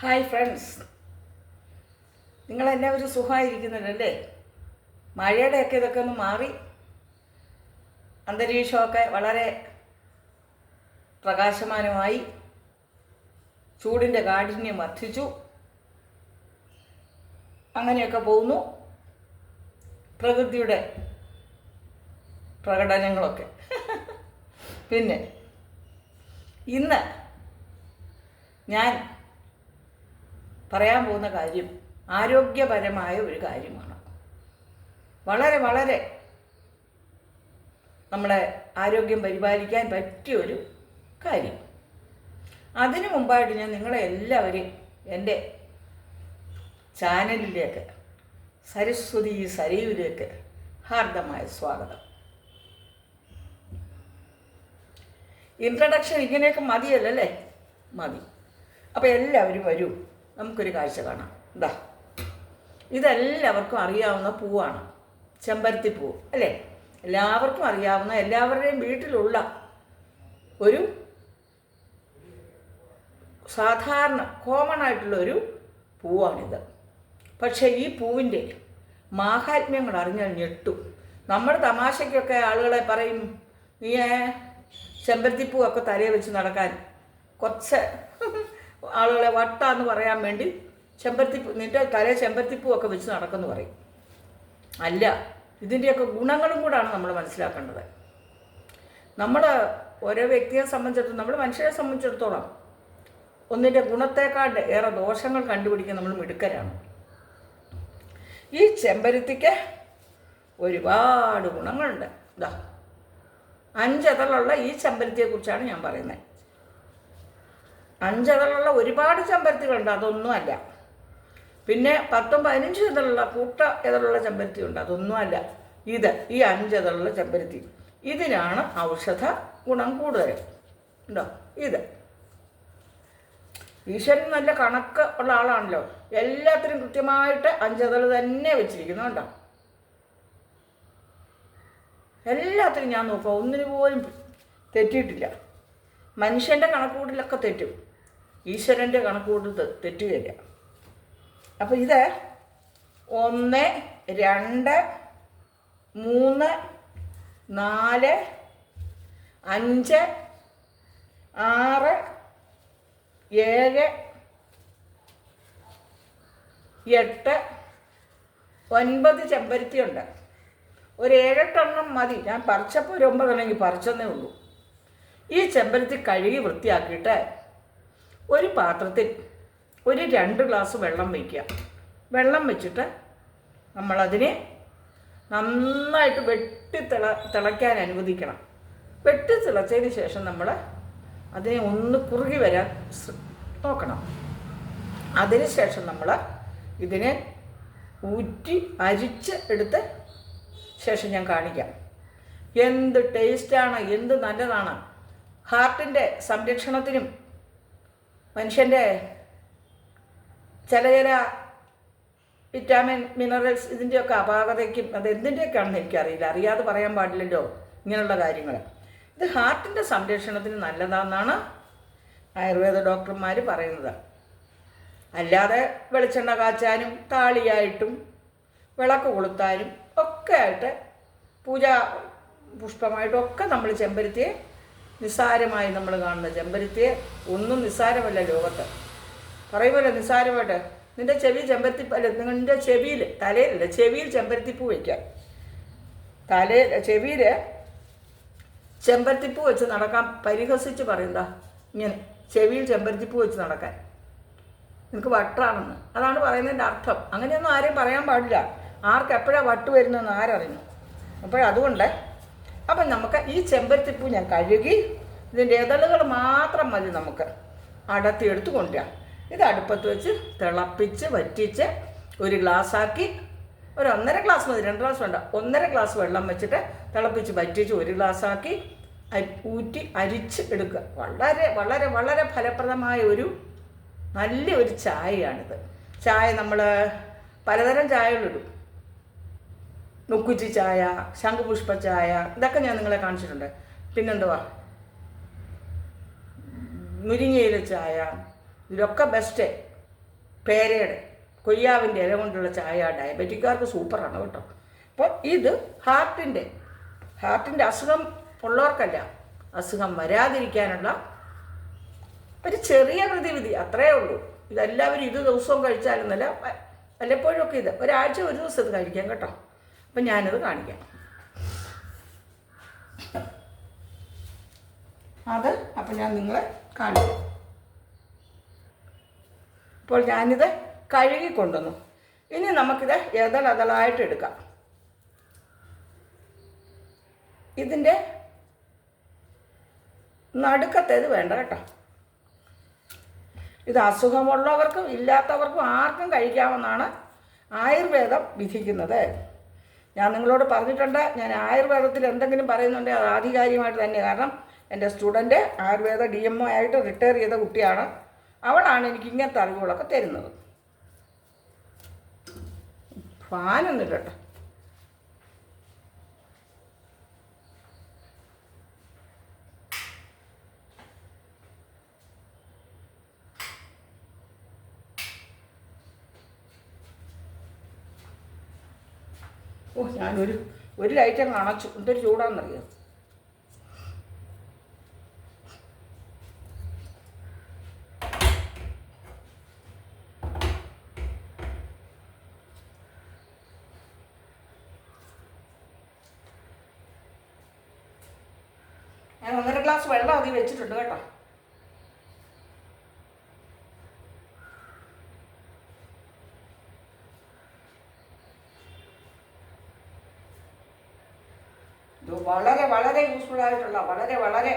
Hi friends നിങ്ങൾ എല്ലാവരും സുഖമായിരിക്കുന്നുണ്ടല്ലേ? മഴയുടെയൊക്കെ ഇതൊക്കെ ഒന്ന് മാറി. അന്തരീക്ഷമൊക്കെ വളരെ പ്രകാശമാനമായി. ചൂടിന്റെ കാഠിന്യം വർദ്ധിച്ചു. അങ്ങനെയൊക്കെ പോകുന്നു. പ്രകൃതിയുടെ പ്രകടനങ്ങളൊക്കെ. പിന്നെ ഇന്ന് ഞാൻ പറയാൻ പോകുന്ന കാര്യം ആരോഗ്യപരമായ ഒരു കാര്യമാണ്. വളരെ വളരെ നമ്മളെ ആരോഗ്യം പരിപാലിക്കാൻ പറ്റിയ ഒരു കാര്യം. അതിനു മുമ്പായിട്ട് ഞാൻ നിങ്ങളെ എല്ലാവരെയും എന്റെ ചാനലിലേക്ക് സരസ്വതി സരയുവിലേക്ക് ഹാർദമായ സ്വാഗതം. ഇൻട്രഡക്ഷൻ ഇങ്ങനെയൊക്കെ മതിയല്ലേ മതി. അപ്പോൾ എല്ലാവരും വരൂ. നമുക്കൊരു കാഴ്ച കാണാം. ഇതാ ഇതെല്ലാവർക്കും അറിയാവുന്ന പൂവാണ്. ചെമ്പരത്തി പൂവ് അല്ലേ? എല്ലാവർക്കും അറിയാവുന്ന എല്ലാവരുടെയും വീട്ടിലുള്ള ഒരു സാധാരണ കോമൺ ആയിട്ടുള്ള ഒരു പൂവാണിത്. പക്ഷേ ഈ പൂവിന്റെ മാഹാത്മ്യങ്ങൾ അറിഞ്ഞാൽ ഞെട്ടും. നമ്മൾ തമാശയ്ക്കൊക്കെ ആളുകളെ പറയും നീ ചെമ്പരത്തിപ്പൂവൊക്കെ തലയിൽ വെച്ച് നടക്കാൻ കുറച്ച് ആളുകളെ വട്ട എന്ന് പറയാൻ വേണ്ടി ചെമ്പരത്തിപ്പൂ നിന്റെ തലേ ചെമ്പരത്തിപ്പൂ ഒക്കെ വെച്ച് നടക്കുമെന്ന് പറയും. അല്ല ഇതിന്റെയൊക്കെ ഗുണങ്ങളും കൂടാണ് നമ്മൾ മനസ്സിലാക്കേണ്ടത്. നമ്മൾ ഓരോ വ്യക്തിയെ സംബന്ധിച്ചിടത്തോളം നമ്മൾ മനുഷ്യരെ സംബന്ധിച്ചിടത്തോളം ഒന്നിന്റെ ഗുണത്തേക്കാൾ ഏറെ ദോഷങ്ങൾ കണ്ടുപിടിക്കാൻ നമ്മൾ മിടുക്കരാണ്. ഈ ചെമ്പരത്തിക്ക് ഒരുപാട് ഗുണങ്ങളുണ്ട്. ഇതാ അഞ്ചതളുള്ള ഈ ചെമ്പരത്തിയെക്കുറിച്ചാണ് ഞാൻ പറയുന്നത്. അഞ്ചതളുള്ള ഒരുപാട് ചെമ്പരത്തികളുണ്ട് അതൊന്നുമല്ല. പിന്നെ പത്തും പതിനഞ്ചും ഇതളുള്ള കൂട്ട ഇതളുള്ള ചെമ്പരത്തി ഉണ്ട് അതൊന്നുമല്ല. ഇത് ഈ അഞ്ചതളുള്ള ചെമ്പരത്തി. ഇതിനാണ് ഔഷധ ഗുണം കൂടുതൽ ഉണ്ടോ? ഇത്. ഈശ്വരൻ നല്ല കണക്ക് ഉള്ള ആളാണല്ലോ. എല്ലാത്തിനും കൃത്യമായിട്ട് അഞ്ചതൾ തന്നെ വെച്ചിരിക്കുന്നു കണ്ടോ? എല്ലാത്തിനും ഞാൻ നോക്കാം ഒന്നിനു പോലും തെറ്റിയിട്ടില്ല. മനുഷ്യന്റെ കണക്കുകൂട്ടിലൊക്കെ തെറ്റും. ഈശ്വരന്റെ കണക്കുകൂട്ടിൽ തെ- തെറ്റുകയില്ല അപ്പോൾ ഇത് ഒന്ന് രണ്ട് മൂന്ന് നാല് അഞ്ച് ആറ് ഏഴ് എട്ട് ഒൻപത് ചെമ്പരത്തിയുണ്ട്. ഒരു ഏഴെട്ടെണ്ണം മതി. ഞാൻ പറിച്ചപ്പോൾ ഒരു ഒമ്പതെണ്ണമെങ്കിൽ പറിച്ചെന്നേ ഉള്ളൂ. ഈ ചെമ്പരത്തി കഴുകി വൃത്തിയാക്കിയിട്ട് ഒരു പാത്രത്തിൽ ഒരു രണ്ട് ഗ്ലാസ് വെള്ളം വയ്ക്കുക. വെള്ളം വെച്ചിട്ട് നമ്മളതിനെ നന്നായിട്ട് വെട്ടി തിള തിളയ്ക്കാൻ അനുവദിക്കണം. വെട്ടി തിളച്ചതിന് ശേഷം നമ്മൾ അതിനെ ഒന്ന് കുറുകി വരാൻ നോക്കണം. അതിനുശേഷം നമ്മൾ ഇതിനെ ഊറ്റി അരിച്ച് എടുത്ത് ശേഷം ഞാൻ കാണിക്കാം. എന്ത് ടേസ്റ്റാണ് എന്ത് നല്ലതാണ്. ഹാർട്ടിന്റെ സംരക്ഷണത്തിനും മനുഷ്യന്റെ ചില ചില വിറ്റാമിൻ മിനറൽസ് ഇതിന്റെയൊക്കെ അപാകതയ്ക്കും അത് എന്തിന്റെയൊക്കെയാണെന്ന് എനിക്കറിയില്ല. അറിയാതെ പറയാൻ പാടില്ലല്ലോ ഇങ്ങനെയുള്ള കാര്യങ്ങൾ. ഇത് ഹാർട്ടിന്റെ സംരക്ഷണത്തിന് നല്ലതാണെന്നാണ് ആയുർവേദ ഡോക്ടർമാർ പറയുന്നത്. അല്ലാതെ വെളിച്ചെണ്ണ കാച്ചാനും താളിയായിട്ടും വിളക്ക് കൊളുത്താനും ഒക്കെ ആയിട്ട് പൂജാ പുഷ്പമായിട്ടും ഒക്കെ നമ്മൾ ചെമ്പരത്തിയെ നിസ്സാരമായി നമ്മൾ കാണുന്ന ചെമ്പരത്തിയെ ഒന്നും നിസ്സാരമല്ല ലോകത്ത്. പറയുമല്ലോ നിസ്സാരമായിട്ട് നിന്റെ ചെവി ചെമ്പരത്തി അല്ല ചെവിയിൽ തലയിലല്ല ചെവിയിൽ ചെമ്പരത്തിപ്പൂ വയ്ക്കാം. തലയിൽ ചെവിയിൽ ചെമ്പരത്തിപ്പൂ വെച്ച് നടക്കാൻ പരിഹസിച്ച് പറയുന്നതാ. ഇങ്ങനെ ചെവിയിൽ ചെമ്പരത്തിപ്പൂ വെച്ച് നടക്കാൻ. നിനക്ക് വട്ടാണെന്ന്. അതാണ് പറയുന്നതിന്റെ അർത്ഥം. അങ്ങനെയൊന്നും ആരെയും പറയാൻ പാടില്ല. ആർക്ക് എപ്പോഴാണ് വട്ട് വരുന്നതെന്ന് ആരറിഞ്ഞു? അപ്പോഴതുകൊണ്ട് അപ്പം നമുക്ക് ഈ ചെമ്പരത്തിപ്പൂ ഞാൻ കഴുകി ഇതിന്റെ ഇതളുകൾ മാത്രം മതി നമുക്ക്. അടത്തി എടുത്ത് കൊണ്ടുവരാം. ഇത് അടുപ്പത്ത് വെച്ച് തിളപ്പിച്ച് വറ്റിച്ച് ഒരു ഗ്ലാസ്സാക്കി. ഒരു ഒന്നര ഗ്ലാസ് മതി രണ്ട് ഗ്ലാസ് വേണ്ട. ഒന്നര ഗ്ലാസ് വെള്ളം വെച്ചിട്ട് തിളപ്പിച്ച് വറ്റിച്ച് ഒരു ഗ്ലാസ്സാക്കി ഊറ്റി അരിച്ച് എടുക്കുക. വളരെ വളരെ വളരെ ഫലപ്രദമായ ഒരു നല്ല ഒരു ചായയാണിത്. ചായ നമ്മൾ പലതരം ചായകളിടും. നുക്കുറ്റി ചായ ശംഖുപുഷ്പ ചായ ഇതൊക്കെ ഞാൻ നിങ്ങളെ കാണിച്ചിട്ടുണ്ട്. പിന്നെന്തുവാ? മുരിങ്ങയില ചായ ഇതിലൊക്കെ ബെസ്റ്റ് പേരയുടെ കൊയ്യാവിന്റെ ഇല കൊണ്ടുള്ള ചായ ഡയബറ്റിക്കാർക്ക് സൂപ്പറാണ് കേട്ടോ. അപ്പോൾ ഇത് ഹാർട്ടിന്റെ ഹാർട്ടിന്റെ അസുഖം ഉള്ളവർക്കല്ല അസുഖം വരാതിരിക്കാനുള്ള ഒരു ചെറിയ പ്രതിവിധി അത്രയേ ഉള്ളൂ. ഇതെല്ലാവരും ഇത് ദിവസവും കഴിച്ചാലൊന്നല്ല വല്ലപ്പോഴും ഒക്കെ ഇത് ഒരാഴ്ച ഒരു ദിവസം ഇത് കഴിക്കാം കേട്ടോ. അപ്പം ഞാനത് കാണിക്കാം. അത് അപ്പം ഞാൻ നിങ്ങളെ കാണിക്കാം. അപ്പോൾ ഞാനിത് കഴുകി കൊണ്ടുവന്നു ഇനി നമുക്കിത് എതളതളായിട്ട് എടുക്കാം. ഇതിന്റെ നടുക്കത്തേത് വേണ്ട കേട്ടോ. ഇത് അസുഖമുള്ളവർക്കും ഇല്ലാത്തവർക്കും ആർക്കും കഴിക്കാമെന്നാണ് ആയുർവേദം വിധിക്കുന്നത്. ഞാൻ നിങ്ങളോട് പറഞ്ഞിട്ടുണ്ട് ഞാൻ ആയുർവേദത്തിൽ എന്തെങ്കിലും പറയുന്നുണ്ടെങ്കിൽ അത് ആധികാരികമായിട്ട് തന്നെ. കാരണം എന്റെ student Ayurveda D M O ആയിട്ട് റിട്ടയർ ചെയ്ത കുട്ടിയാണ്. അവളാണ് എനിക്ക് ഇങ്ങനത്തെ അറിവുകളൊക്കെ തരുന്നത്. ഫാനൊന്നും കേട്ടോ ഓ ഞാനൊരു ഒരു ലൈറ്റ് അങ്ങ് അണച്ചു. എന്തൊരു ചൂടാണെന്നറിയാം ഞാൻ ഒന്നര ഗ്ലാസ് വെള്ളം അതിൽ വെച്ചിട്ടുണ്ട് കേട്ടോ ഇത് വളരെ വളരെ യൂസ്ഫുൾ ആയിട്ടുള്ള വളരെ വളരെ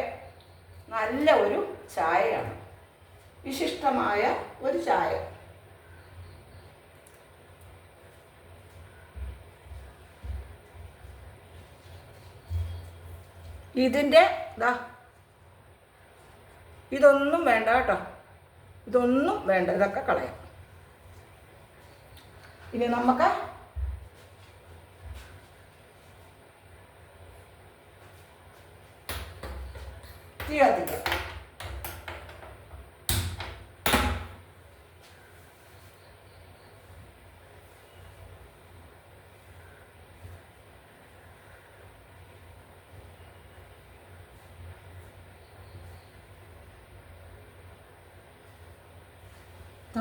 നല്ല ഒരു ചായയാണ് വിശിഷ്ടമായ ഒരു ചായ ഇതിന്റെ ഇതാ ഇതൊന്നും വേണ്ട കേട്ടോ. ഇതൊന്നും വേണ്ട. ഇതൊക്കെ കളയാം. ഇനി നമുക്ക് തീ കത്തിക്കാം.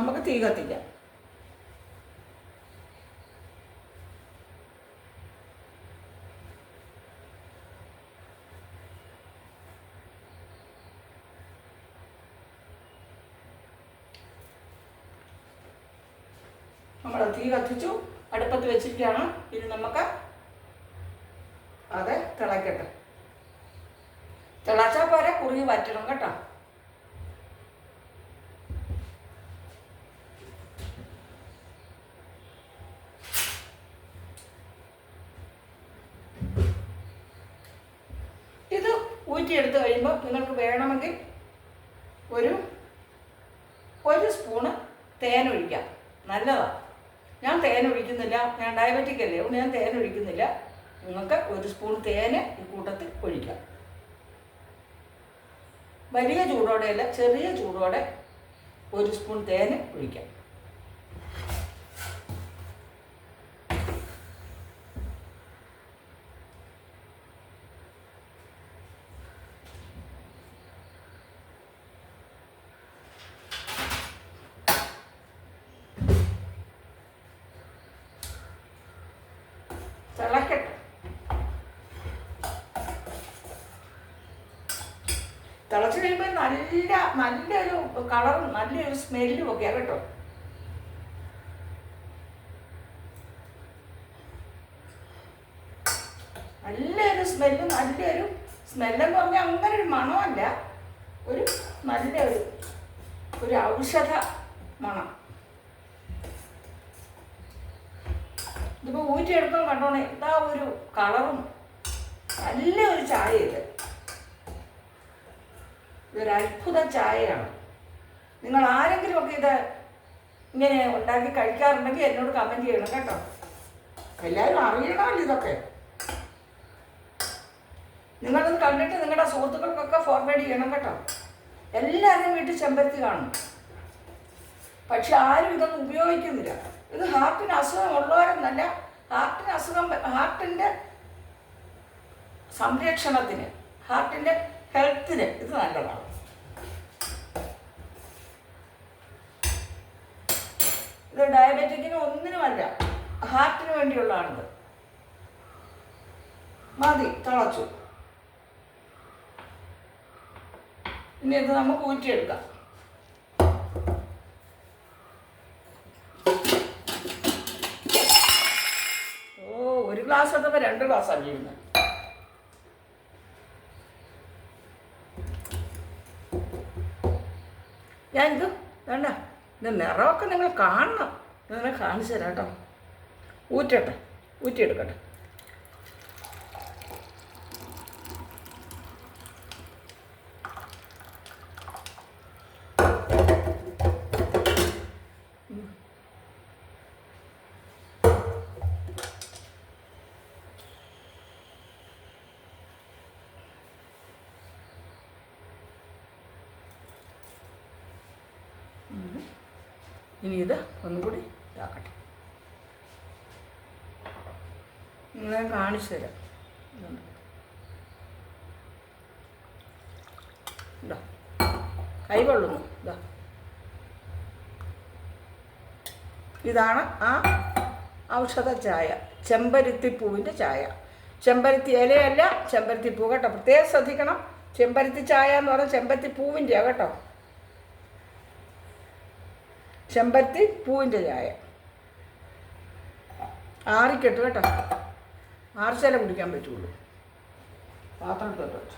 നമുക്ക് തീ നമ്മൾ തീ കത്തിച്ചു. അടുപ്പത്ത് വെച്ചിരിക്കുകയാണ്. ഇനി നമുക്ക് അത് തിളക്കട്ടെ. തിളച്ചാൽ പോരെ കുറുകി വറ്റണം ഇത് ഊറ്റിയെടുത്ത് കഴിയുമ്പോൾ നിങ്ങൾക്ക് വേണമെങ്കിൽ ഒരു ഒരു സ്പൂണ് തേൻ ഒഴിക്കാം. നല്ലതാണ് ഞാൻ തേൻ ഒഴിക്കുന്നില്ല. ഞാൻ ഡയബറ്റിക് അല്ലേ? അതുകൊണ്ട് ഞാൻ തേൻ ഒഴിക്കുന്നില്ല. നിങ്ങൾക്ക് ഒരു സ്പൂൺ തേൻ ഈ കൂട്ടത്തിൽ ഒഴിക്കാം. വലിയ ചൂടോടെയല്ല ചെറിയ ചൂടോടെ ഒരു സ്പൂൺ തേൻ ഒഴിക്കാം തിളക്കട്ടെ തിളച്ച് കഴിയുമ്പോൾ നല്ല നല്ലൊരു കളറും നല്ലൊരു സ്മെല്ലും ഒക്കെയാണ് കേട്ടോ. നല്ലൊരു സ്മെല്ലും നല്ലൊരു സ്മെല്ലെന്ന് പറഞ്ഞാൽ അങ്ങനെ ഒരു മണമല്ല. ഒരു നല്ലൊരു ഒരു ഔഷധ മണം. ഇതിപ്പോൾ ഊറ്റിയെടുക്കാൻ കണ്ടോണേ ഇതാ ഒരു കളറും നല്ല ഒരു ചായ ഇത്. ഇതൊരു അത്ഭുത ചായയാണ്. നിങ്ങൾ ആരെങ്കിലും ഒക്കെ ഇത് ഇങ്ങനെ ഉണ്ടാക്കി കഴിക്കാറുണ്ടെങ്കിൽ എന്നോട് കമന്റ് ചെയ്യണം കേട്ടോ. എല്ലാവരും അറിയണമല്ലോ ഇതൊക്കെ. നിങ്ങളത് കണ്ടിട്ട് നിങ്ങളുടെ സുഹൃത്തുക്കൾക്കൊക്കെ ഫോർവേഡ് ചെയ്യണം കേട്ടോ. എല്ലാവരും വീട്ടിൽ ചെമ്പരത്തി കാണും. പക്ഷെ ആരും ഇതൊന്നും ഉപയോഗിക്കുന്നില്ല. ഇത് ഹാർട്ടിന് അസുഖം ഉള്ളവരെന്നല്ല. ഹാർട്ടിന് അസുഖം ഹാർട്ടിന്റെ സംരക്ഷണത്തിന് ഹാർട്ടിന്റെ ഹെൽത്തിന് ഇത് നല്ലതാണ് ഇത് ഡയബറ്റിക്കിന് ഒന്നിനുമല്ല ഹാർട്ടിന് വേണ്ടിയുള്ളതാണിത്. മതി തിളച്ചു. ഇനി ഇത് നമുക്ക് ഊറ്റിയെടുക്കാം. ഓ ഒരു ഗ്ലാസ് എടുത്തപ്പോൾ രണ്ട് ഗ്ലാസ് അറിയുന്നത് ഞാൻ ഇത് വേണ്ട ഇത് നിറമൊക്കെ നിങ്ങൾ കാണണം. നിങ്ങളെ കാണിച്ചു തരാം കേട്ടോ. ഊറ്റട്ടെ ഊറ്റിയെടുക്കട്ടെ. ഇനി ഇത് ഒന്നുകൂടി ഇതാക്കട്ടെ. നിങ്ങളെ കാണിച്ചു തരാം. കൈ കൊള്ളുന്നു. ഇതാ. ഇതാണ് ആ ഔഷധ ചായ ചെമ്പരുത്തിപ്പൂവിന്റെ ചായ. ചെമ്പരുത്തി ഇലയല്ല ചെമ്പരുത്തിപ്പൂ കേട്ടോ. പ്രത്യേകം ശ്രദ്ധിക്കണം. ചെമ്പരുത്തി ചായ എന്ന് പറഞ്ഞാൽ ചെമ്പരുത്തി കേട്ടോ. ചെമ്പരത്തി പൂവിന്റെ ചായ. ആറിക്കെട്ട് കേട്ടോ. ആർച്ചല കുടിക്കാൻ പറ്റുള്ളൂ. പാത്രം എടുത്തോട്ട്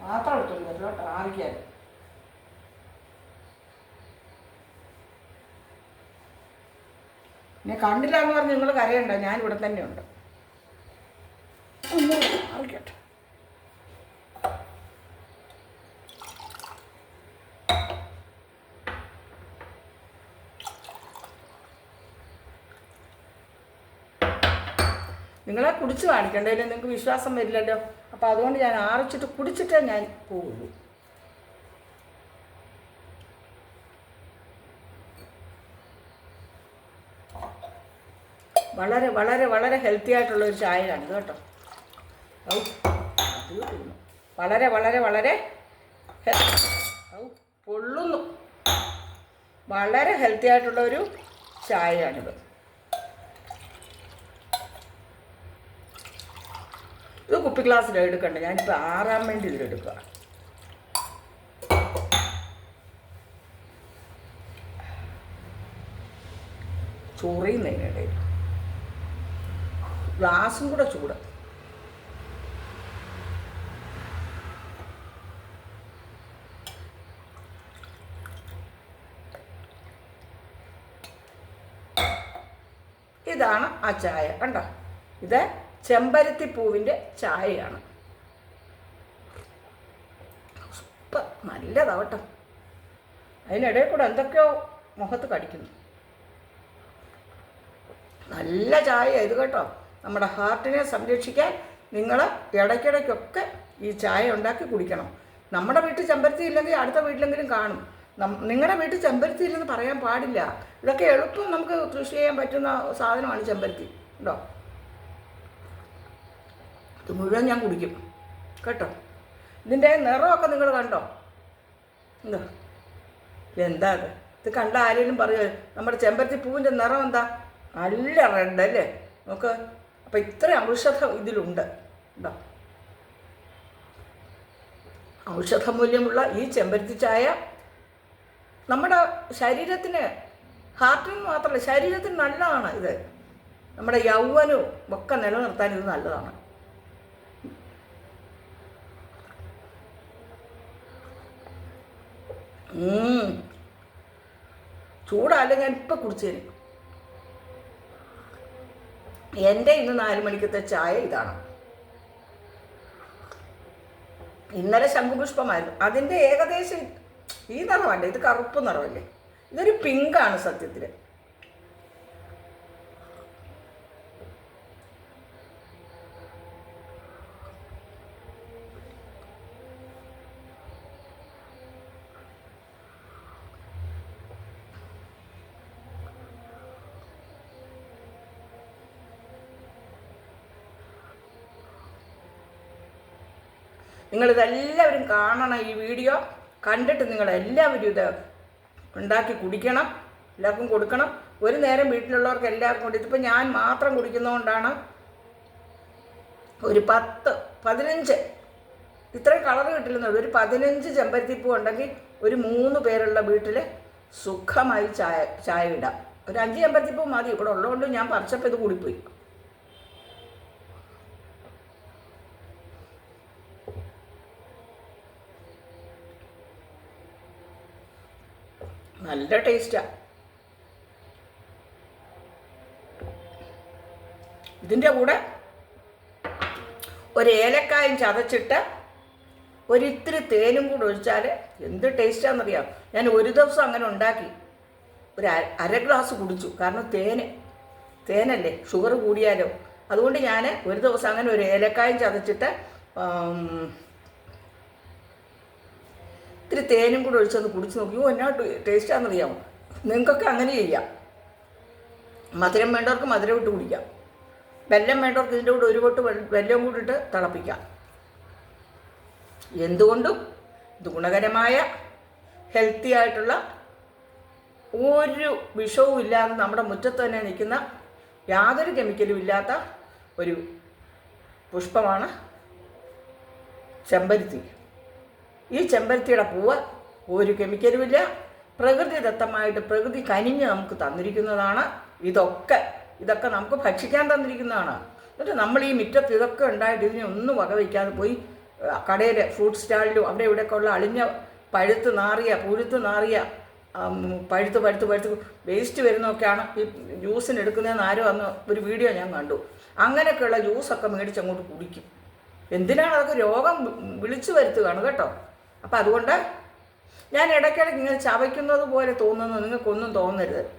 പാത്രം എടുത്തു കേട്ടോ ആർക്കാൻ ഇനി കണ്ടില്ല എന്ന് പറഞ്ഞ് നിങ്ങൾ കരയണ്ട ഞാൻ ഇവിടെ തന്നെ ഉണ്ട് ഒന്ന് മാറിക്കട്ടെ നിങ്ങളെ കുടിച്ച് കാണിക്കണ്ടതിൽ നിങ്ങൾക്ക് വിശ്വാസം വരില്ലല്ലോ. അപ്പോൾ അതുകൊണ്ട് ഞാൻ ആറിച്ചിട്ട് കുടിച്ചിട്ടേ ഞാൻ പോകുള്ളൂ വളരെ വളരെ വളരെ ഹെൽത്തി ആയിട്ടുള്ള ഒരു ചായയാണ് ഇത് കേട്ടോ. വളരെ വളരെ വളരെ ഔ പൊള്ളുന്നു. വളരെ ഹെൽത്തി ആയിട്ടുള്ള ഒരു ചായയാണിത്. ഇത് കുപ്പി ഗ്ലാസ്സിൽ എടുക്കണ്ട. ഞാനിപ്പോൾ ആറാൻ വേണ്ടി ഇതിലെടുക്കുക ചൊറിയുന്നതിനിടയിൽ ഗ്ലാസും കൂടെ ചൂട്. ഇതാണ് ആ ചായ. കണ്ടോ? ഇത് ചെമ്പരത്തി പൂവിന്റെ ചായയാണ്. സൂപ്പർ നല്ലതാവട്ടെ. അതിനിടയിൽ കൂടെ എന്തൊക്കെയോ മുഖത്ത് കടിക്കുന്നു. നല്ല ചായ ഇത് കേട്ടോ. നമ്മുടെ ഹാർട്ടിനെ സംരക്ഷിക്കാൻ നിങ്ങൾ ഇടയ്ക്കിടയ്ക്കൊക്കെ ഈ ചായ ഉണ്ടാക്കി കുടിക്കണം. നമ്മുടെ വീട്ടിൽ ചെമ്പരത്തി ഇല്ലെങ്കിൽ അടുത്ത വീട്ടിലെങ്കിലും കാണും. നിങ്ങളുടെ വീട്ടിൽ ചെമ്പരത്തി ഇല്ലെന്ന് പറയാൻ പാടില്ല. ഇതൊക്കെ എളുപ്പം നമുക്ക് കൃഷി ചെയ്യാൻ പറ്റുന്ന സാധനമാണ് ചെമ്പരത്തി. കേട്ടോ ഇത് മുഴുവൻ ഞാൻ കുടിക്കും. കേട്ടോ? ഇതിന്റെ നിറമൊക്കെ നിങ്ങൾ കണ്ടോ? എന്താ എന്താ ഇത്? ഇത് കണ്ട ആരെങ്കിലും പറയുമോ നമ്മുടെ ചെമ്പരത്തി പൂവിന്റെ നിറം എന്താ? നല്ല റെഡ് അല്ലേ? നമുക്ക് അപ്പം ഇത്ര ഔഷധം ഇതിലുണ്ട്. ഉണ്ടോ ഔഷധമൂല്യമുള്ള ഈ ചെമ്പരത്തി ചായ നമ്മുടെ ശരീരത്തിന് ഹാർട്ടിന് മാത്രമല്ല ശരീരത്തിന് നല്ലതാണ് ഇത്. നമ്മുടെ യൗവനവും ഒക്കെ നിലനിർത്താൻ ഇത് നല്ലതാണ്. ചൂടല്ല ഞാൻ ഇപ്പം കുടിച്ചേന് എന്റെ ഇന്ന് നാല് മണിക്കത്തെ ചായ ഇതാണ്. ഇന്നലെ ശംഖുപുഷ്പമായിരുന്നു. അതിന്റെ ഏകദേശം ഈ നിറമല്ലേ? ഇത് കറുപ്പ് നിറമല്ലേ? ഇതൊരു പിങ്കാണ് സത്യത്തിൽ നിങ്ങളിതെല്ലാവരും കാണണം ഈ വീഡിയോ. കണ്ടിട്ട് നിങ്ങളെല്ലാവരും ഇത് ഉണ്ടാക്കി കുടിക്കണം. എല്ലാവർക്കും കൊടുക്കണം. ഒരു നേരം വീട്ടിലുള്ളവർക്ക് എല്ലാവർക്കും കൊണ്ട് ഇതിപ്പോൾ ഞാൻ മാത്രം കുടിക്കുന്നതുകൊണ്ടാണ് ഒരു പത്ത് പതിനഞ്ച്. ഇത്രയും കളർ കിട്ടില്ലെന്നുള്ളൂ ഒരു പതിനഞ്ച് ചെമ്പരത്തിപ്പൂ ഉണ്ടെങ്കിൽ ഒരു മൂന്ന് പേരുള്ള വീട്ടിൽ സുഖമായി ചായ ചായ ഇടാം. ഒരു അഞ്ച് ചെമ്പരത്തിപ്പൂ മതി. ഇവിടെ ഉള്ളതുകൊണ്ട് ഞാൻ പറിച്ചപ്പോൾ ഇത് കൂടിപ്പോയി. നല്ല ടേസ്റ്റാണ് ഇതിന്റെ കൂടെ ഒരു ഏലക്കായും ചതച്ചിട്ട് ഒരിത്തിരി തേനും കൂടെ ഒഴിച്ചാൽ എന്ത് ടേസ്റ്റാണെന്നറിയാം ഞാൻ ഒരു ദിവസം അങ്ങനെ ഉണ്ടാക്കി. ഒരു അര- ഗ്ലാസ് കുടിച്ചു. കാരണം തേന് തേനല്ലേ ഷുഗർ കൂടിയാലോ. അതുകൊണ്ട് ഞാൻ ഒരു ദിവസം അങ്ങനെ ഒരു ഏലക്കായും ചതച്ചിട്ട് ഇത്തിരി തേനും കൂടെ ഒഴിച്ചൊന്ന് കുടിച്ച് നോക്കി. ഓ എന്നാ ടേസ്റ്റാണെന്നറിയാമോ നിങ്ങൾക്കൊക്കെ അങ്ങനെ ചെയ്യാം. മധുരം വേണ്ടവർക്ക് മധുരം ഇട്ട് കുടിക്കാം. വെല്ലം വേണ്ടവർക്ക് ഇതിന്റെ കൂടെ ഒരു പൊട്ട് വെല്ലം കൂടി ഇട്ട് തിളപ്പിക്കാം. എന്തുകൊണ്ടും ഗുണകരമായ ഹെൽത്തി ആയിട്ടുള്ള ഒരു വിഷവും ഇല്ലാതെ നമ്മുടെ മുറ്റത്ത് തന്നെ നിൽക്കുന്ന യാതൊരു കെമിക്കലും ഇല്ലാത്ത ഒരു പുഷ്പമാണ് ചെമ്പരുത്തി. ഈ ചെമ്പരത്തിയുടെ പൂവ് ഒരു കെമിക്കലുമില്ല പ്രകൃതിദത്തമായിട്ട് പ്രകൃതി കനിഞ്ഞ് നമുക്ക് തന്നിരിക്കുന്നതാണ്. ഇതൊക്കെ ഇതൊക്കെ നമുക്ക് ഭക്ഷിക്കാൻ തന്നിരിക്കുന്നതാണ്. എന്നിട്ട് നമ്മൾ ഈ മുറ്റത്ത് ഇതൊക്കെ ഉണ്ടായിട്ട് ഇതിനെ ഒന്നും വകവയ്ക്കാതെ പോയി കടയിൽ ഫ്രൂട്ട് സ്റ്റാളിലും അവിടെ ഇവിടെയൊക്കെ ഉള്ള അളിഞ്ഞ പഴുത്ത് നാറിയ പുഴുത്ത് നാറിയ പഴുത്ത് പഴുത്ത് പഴുത്ത് വേസ്റ്റ് വരുന്നതൊക്കെയാണ് ഈ ജ്യൂസിന് എടുക്കുന്നതെന്ന് ആരോ അന്ന് ഒരു വീഡിയോ ഞാൻ കണ്ടു. അങ്ങനെയൊക്കെയുള്ള ജ്യൂസൊക്കെ മേടിച്ച് അങ്ങോട്ട് കുടിക്കും. എന്തിനാണ് അതൊക്കെ രോഗം വിളിച്ചു വരുത്തുകയാണ് കേട്ടോ. അപ്പം അതുകൊണ്ട് ഞാൻ ഇടയ്ക്കിടയ്ക്ക് ഇങ്ങനെ ചവയ്ക്കുന്നത് പോലെ തോന്നുന്നു. നിങ്ങൾക്കൊന്നും തോന്നരുത്.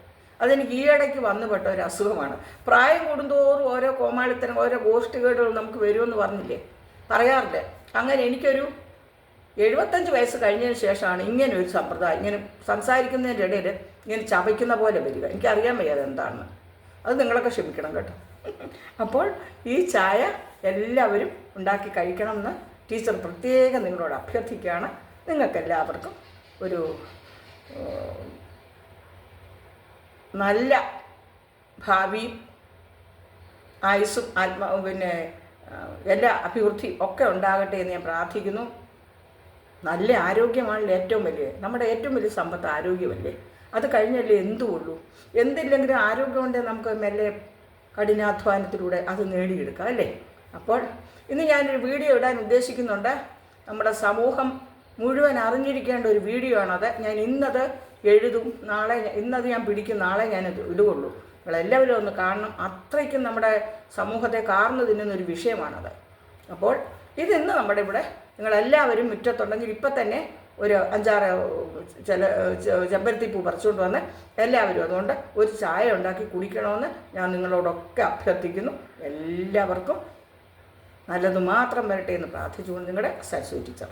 അതെനിക്ക് ഈ ഇടയ്ക്ക് വന്നുപെട്ട ഒരു അസുഖമാണ്. പ്രായം കൂടുന്തോറും ഓരോ കോമാളിത്തരം ഓരോ ഗോഷ്ഠികേടുകൾ നമുക്ക് വരുമെന്ന് പറഞ്ഞില്ലേ? പറയാറില്ല? അങ്ങനെ എനിക്കൊരു എഴുപത്തഞ്ച് വയസ്സ് കഴിഞ്ഞതിന് ശേഷമാണ് ഇങ്ങനെ ഒരു സമ്പ്രദായം ഇങ്ങനെ സംസാരിക്കുന്നതിന്റെ ഇടയിൽ ഇങ്ങനെ ചവയ്ക്കുന്ന പോലെ വരിക. എനിക്കറിയാൻ വയ്യ എന്താണെന്ന് അത് നിങ്ങളൊക്കെ ക്ഷമിക്കണം കേട്ടോ. അപ്പോൾ ഈ ചായ എല്ലാവരും ഉണ്ടാക്കി കഴിക്കണമെന്ന് ടീച്ചർ പ്രത്യേകം നിങ്ങളോട് അഭ്യർത്ഥിക്കുകയാണ്. നിങ്ങൾക്കെല്ലാവർക്കും ഒരു നല്ല ഭാവിയും ആയുസ്സും ആത്മാ പിന്നെ എല്ലാ അഭിവൃദ്ധിയും ഒക്കെ ഉണ്ടാകട്ടെ എന്ന് ഞാൻ പ്രാർത്ഥിക്കുന്നു. നല്ല ആരോഗ്യമാണല്ലോ ഏറ്റവും വലിയ നമ്മുടെ ഏറ്റവും വലിയ സമ്പത്ത് ആരോഗ്യമല്ലേ? അത് കഴിഞ്ഞല്ലേ എന്തുള്ളൂ? എന്തില്ലെങ്കിലും ആരോഗ്യം ഉണ്ടെങ്കിൽ നമുക്ക് മെല്ലെ കഠിനാധ്വാനത്തിലൂടെ അത് നേടിയെടുക്കാം അല്ലേ? അപ്പോൾ ഇന്ന് ഞാനൊരു വീഡിയോ ഇടാൻ ഉദ്ദേശിക്കുന്നുണ്ട്. നമ്മുടെ സമൂഹം മുഴുവൻ അറിഞ്ഞിരിക്കേണ്ട ഒരു വീഡിയോ ആണത്. ഞാൻ ഇന്നത് എഴുതും നാളെ ഞാൻ- ഇന്നത് ഞാൻ പിടിക്കും നാളെ ഞാനത് ഇടുകയുള്ളൂ നിങ്ങളെല്ലാവരും ഒന്ന് കാണണം. അത്രയ്ക്കും നമ്മുടെ സമൂഹത്തെ കാർന്നു തിന്നുന്നൊരു വിഷയമാണത്. അപ്പോൾ ഇതിന്ന് നമ്മുടെ ഇവിടെ നിങ്ങളെല്ലാവരും മുറ്റത്തുണ്ടെങ്കിൽ ഇപ്പം തന്നെ ഒരു അഞ്ചാറ് ചില ചെമ്പരത്തിപ്പൂ പറിച്ചുകൊണ്ട് വന്ന് എല്ലാവരും അതുകൊണ്ട് ഒരു ചായ ഉണ്ടാക്കി കുടിക്കണമെന്ന് ഞാൻ നിങ്ങളോടൊക്കെ അഭ്യർത്ഥിക്കുന്നു. എല്ലാവർക്കും നല്ലത് മാത്രം വരട്ടെ എന്ന് പ്രാർത്ഥിച്ചുകൊണ്ട് നിങ്ങളുടെ സരസ്വതി ടീച്ചർ.